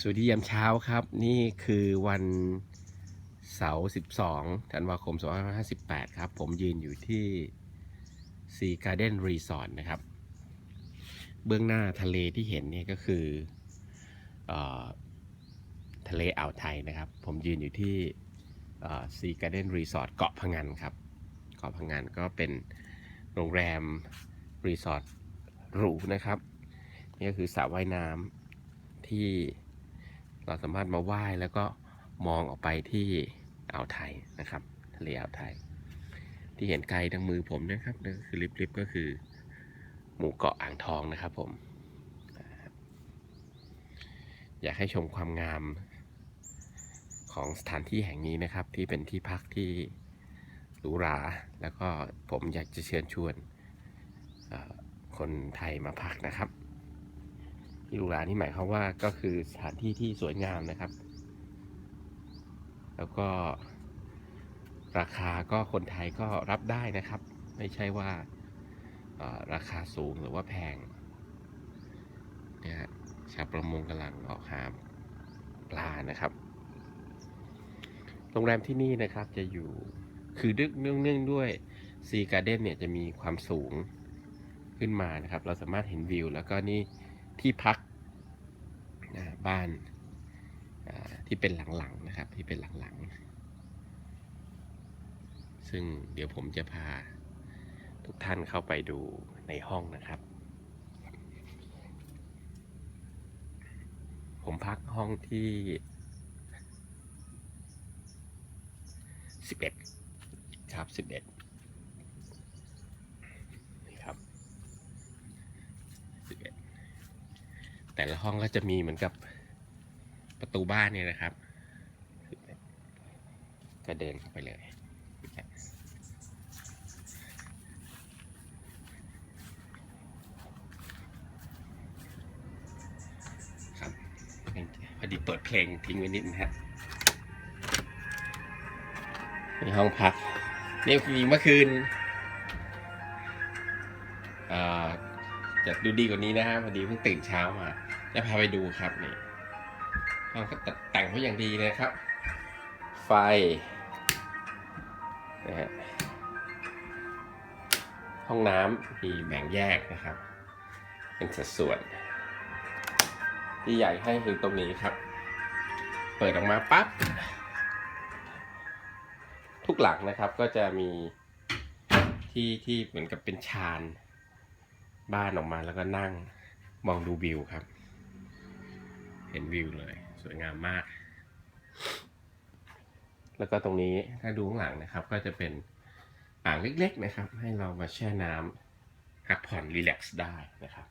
สวัสดียามเช้าครับ นี่คือวันเสาร์12 ธันวาคม 2558 ครับ ผมยืนอยู่ที่ Sea Garden Resort นะครับ เบื้องหน้าทะเลที่เห็นเนี่ยก็คือเออทะเลอ่าวไทยนะครับ ผมยืนอยู่ที่เอ่อ Sea Garden Resort เกาะพงันครับ เกาะพงันก็เป็นโรงแรมรีสอร์ทหรูนะครับ นี่ก็คือสระว่ายน้ำที่ เราสามารถมาว่ายแล้วก็มองออกไปที่อ่าวไทยนะครับ ทะเลอ่าวไทย ที่เห็นไกลทางมือผมนะครับนั่นก็คือลิบๆก็คือ หมู่เกาะอ่างทองนะครับผม อยากให้ชมความงามของสถานที่แห่งนี้นะครับ ที่เป็นที่พักที่หรูหรา แล้วก็ผมอยากจะเชิญชวนคนไทยมาพักนะครับ ที่หรูหรานี่หมายความว่าก็คือสถานที่ที่สวยงามนะครับ แล้วก็ราคาก็คนไทยก็รับได้นะครับ ไม่ใช่ว่าราคาสูงหรือว่าแพงเนี่ยฮะชาวประมงกำลังออกหาปลานะครับ โรงแรมที่นี่นะครับจะอยู่คือเนื่องเนื่องเนื่องด้วยซีการ์เด้นเนี่ยจะมีความสูงขึ้นมานะครับ เราสามารถเห็นวิว แล้วก็นี่ ที่พักนะบ้านที่เป็นหลังๆนะครับที่เป็นหลังๆ ซึ่งเดี๋ยวผมจะพาทุกท่านเข้าไปดูในห้องนะครับ ผมพักห้องที่ 11 ครับ 11 แต่ละห้องก็จะมีเหมือนกับประตูบ้านเนี่ยนะครับ ก็เดินเข้าไปเลยครับพอดีเปิดเพลงทิ้งไว้นิดนะฮะในห้องพักนี่คือเมื่อคืนอ่อจะดูดีกว่านี้นะฮะพอดีเพิ่งตื่นเช้ามา จะพาไปดูครับนี่ห้องก็ตกแต่งเขาอย่างดีเลยครับ ไฟนะฮะห้องน้ำมีแบ่งแยกนะครับ เป็นสัดส่วน ที่ใหญ่ให้คือตรงนี้ครับ เปิดออกมาปั๊บทุกหลังนะครับก็จะมีที่ที่เหมือนกับเป็นชาน บ้านออกมาแล้วก็นั่งมองดูวิวครับ ห็นวิวเลย สวยงามมาก แล้วก็ตรงนี้ถ้าดูข้างหลังนะครับ ก็จะเป็นอ่างเล็กๆนะครับ ให้เรามาแช่น้ำพักผ่อนรีแลกซ์ได้นะครับ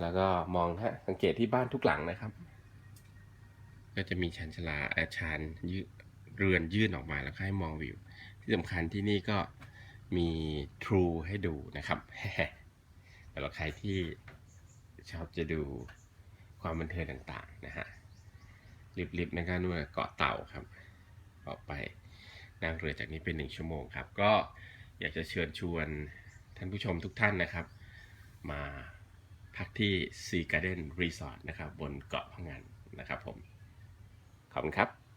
แล้วก็มองฮะสังเกตที่บ้านทุกหลังนะครับ ก็จะมีชันชาลาเอ่อชานยืดเรือนยื่นออกมาแล้วก็ให้มองวิว ที่สำคัญที่นี่ก็มี True ให้ดูนะครับสำหรับใครที่ชอบจะดู ความบันเทิงต่างๆนะฮะริบๆนะครับนู่นเกาะเต่าครับออกไปนั่งเรือจากนี้เป็นหนึ่งชั่วโมงครับ ก็อยากจะเชิญชวนท่านผู้ชมทุกท่านนะครับ มาพักที่ซีการ์เด้นรีสอร์ทนะครับบนเกาะพังันนะครับผม ขอบคุณครับ